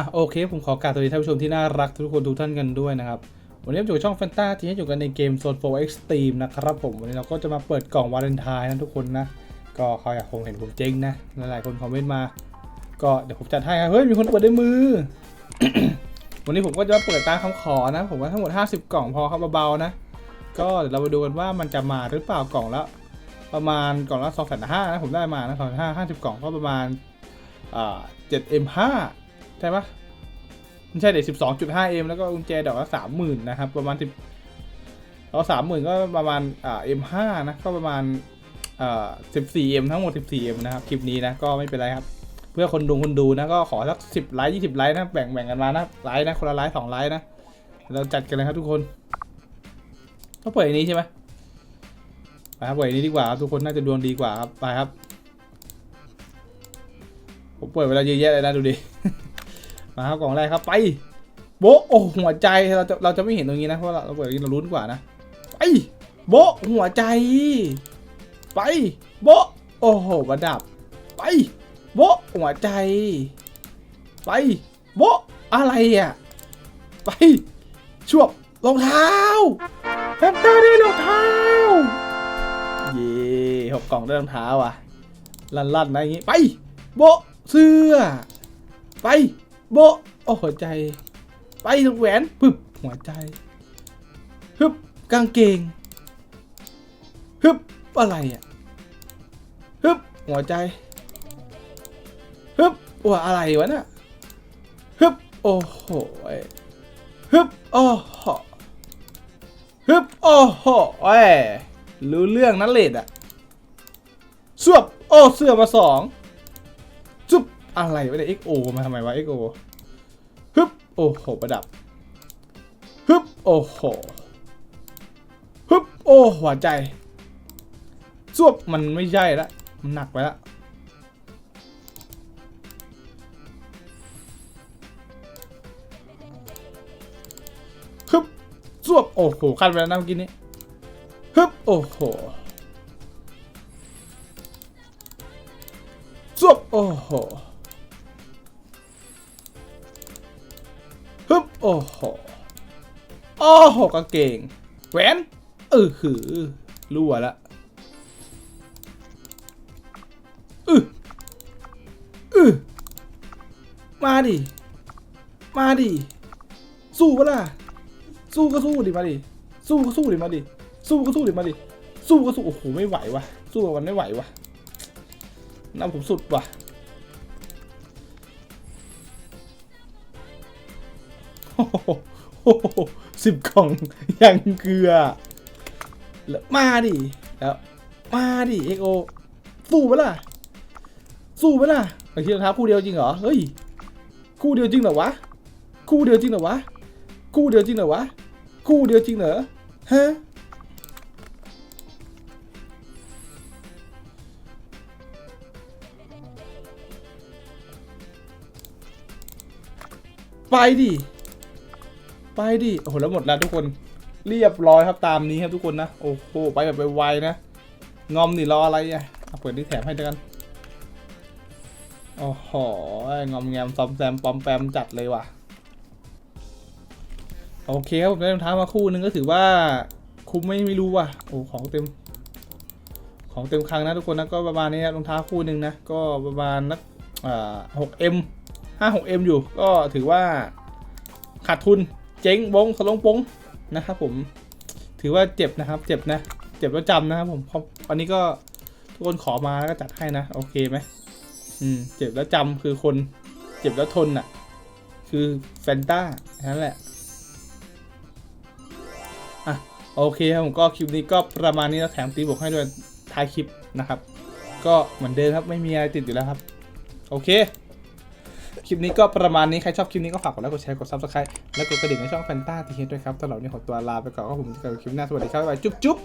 อะโอเค ผมขอกรารสวัสดีท่านผู้ชมที่น่ารักทุกคนทุกท่านกันด้วยนะครับ วันนี้อยู่กับช่องแฟนตาที่อยู่กันในเกมโซนโฟเอ็กซ์ตรีมนะครับผม วันนี้เราก็จะมาเปิดกล่องวาเลนไทน์นะทุกคนนะ ก็เขาอยากคงเห็นผมเจ๊งนะ หลายๆคนคอมเมนต์มา ก็เดี๋ยวผมจัดให้ครับ เฮ้ย มีคนเปิดด้วยมือ วันนี้ผมก็จะมาเปิดตามคำขอนะ ผมว่าทั้งหมด 50 กล่องพอครับเบาๆนะ ก็เดี๋ยวเรามาดูกันว่ามันจะมาหรือเปล่ากล่องละประมาณกล่องละ2 5 0 0นะผมได้มานะ2 5 0 0 50กล่องก็ประมาณอ่า 7M5 ใช่ปะไม่ใช่เด็ก 12.5M แล้วก็กุญแจดอกละ30,000นนะครับ ประมาณ10เอกสา30,000ก็ประมาณอ่า M5 นะ ก็ประมาณอ่า 14M ทั้งหมด 14M นะครับ คลิปนี้นะก็ไม่เป็นไรครับ เพื่อคนดูคนดูนะก็ขอสัก10ไลค์20ไลค์นะแบ่งแบ่งกันมานะไลค์นะคนละไลค์2ไลค์นะเราจัดกันเลยครับทุกคนต้องเปิดอันนี้ใช่ไหมไปครับเปิดอันนี้ดีกว่าครับทุกคนน่าจะดวงดีกว่าครับไปครับผมเปิดเวลาเยอะแยะเลยนะดูดิ มาครับกล่องแรกครับไปโบโอ้หัวใจเราจะเราจะไม่เห็นตรงนี้นะเพราะเราเราเปิดนี้เราลุ้นกว่านะไปโบหัวใจ ไปโบโอ้โหระดับ ไปโบหัวใจ ไปโบอะไรอะไปชวบรองเท้าแฟนตาได้รองเท้าเย่หกกล่องได้รองเท้าอะลั่นๆนะอย่างงี้ไปโบเสื้อไป โบโอ้หัวใจ ไปแหวนปึ๊บหัวใจฮึบกางเกงฮึบอะไรอะฮึบหัวใจฮึบว่าอะไรวะน่ะฮึบโอ้โหฮึบโอ้โหฮึบโอ้โหเอ้รู้เรื่องนั้นเลดอะสวบโอ้เสื้อมาสอง อะไรวะเนี่ย XO มาทำไมวะ XO ฮึบโอ้โหประดับฮึบโอ้โหฮึบโอ้หัวใจซวบมันไม่ใช่ละมันหนักไปละฮึบซวบโอ้โหคันไปแล้วนะเมื่อกี้นี้ฮึบโอ้โหจวบโอ้โห ฮึบโอ้โหโอ้โหกางเกงแหวนเออหือรั่วละอืออือมาดิ มาดิ สู้ปะล่ะ สู้ก็สู้ดิมาดิ สู้ก็สู้ดิมาดิ สู้ก็สู้ดิมาดิ สู้ก็สู้ โอ้โห ไม่ไหววะสู้กับมันไม่ไหววะน้ำผมสุดว่ะ สิบกล่องยังเกลือแล้วมาดิแล้วมาดิเอ็กโอสู้ไปล่ะ สู้ไปล่ะไอ้ที่รองเท้าคู่เดียวจริงเหรอเฮ้ยคู่เดียวจริงเหรอวะคู่เดียวจริงเหรอวะคู่เดียวจริงเหรอวะคู่เดียวจริงเหรอฮะไปดิ ไปดิโอ้โหแล้วหมดแล้วทุกคนเรียบร้อยครับตามนี้ครับทุกคนนะโอ้โหไปแบบไวๆนะงอมนี่รออะไรอะเอาเปิดที่แถมให้ด้วยกันโอ้โหงอมแงมซอมแซมปอมแปมจัดเลยว่ะโอเคครับผมได้รองเท้ามาคู่นึงก็ถือว่าคุ้มไม่ไม่รู้ว่ะโอ้ของเต็ม ของเต็มครั้งนะทุกคนนะก็ประมาณนี้รองเท้าคู่หนึ่งนะก็ประมาณนักอ่า 6M 56M อยู่ ก็ถือว่าขาดทุน เจ๊งบงสลงปงนะครับผม ถือว่าเจ็บนะครับ เจ็บนะ เจ็บแล้วจำนะครับผมเพราะวันนี้ก็ทุกคนขอมาแล้วก็จัดให้นะ โอเคไหมอืม เจ็บแล้วจำคือคน เจ็บแล้วทนอะ คือแฟนต้านั่นแหละอะโอเคครับผมก็คลิปนี้ก็ประมาณนี้แล้วแถมตีบวกให้ด้วยท้ายคลิปนะครับ ก็เหมือนเดิมครับไม่มีอะไรติดอยู่แล้วครับ โอเค ลิปนี้ก็ประมาณนี้ ใครชอบคลิปนี้ก็ฝากกดไลค์กดแชร์กดซับสไครต์และกดกระดิ่งในช่องแฟนตาทีเฮดด้วยครับสำหรับนี้ขอตัวลาไปก่อนก็ผมจะเจอกันคลิปหน้าสวัสดีครับบ๊ายบายจุ๊บจุ๊บ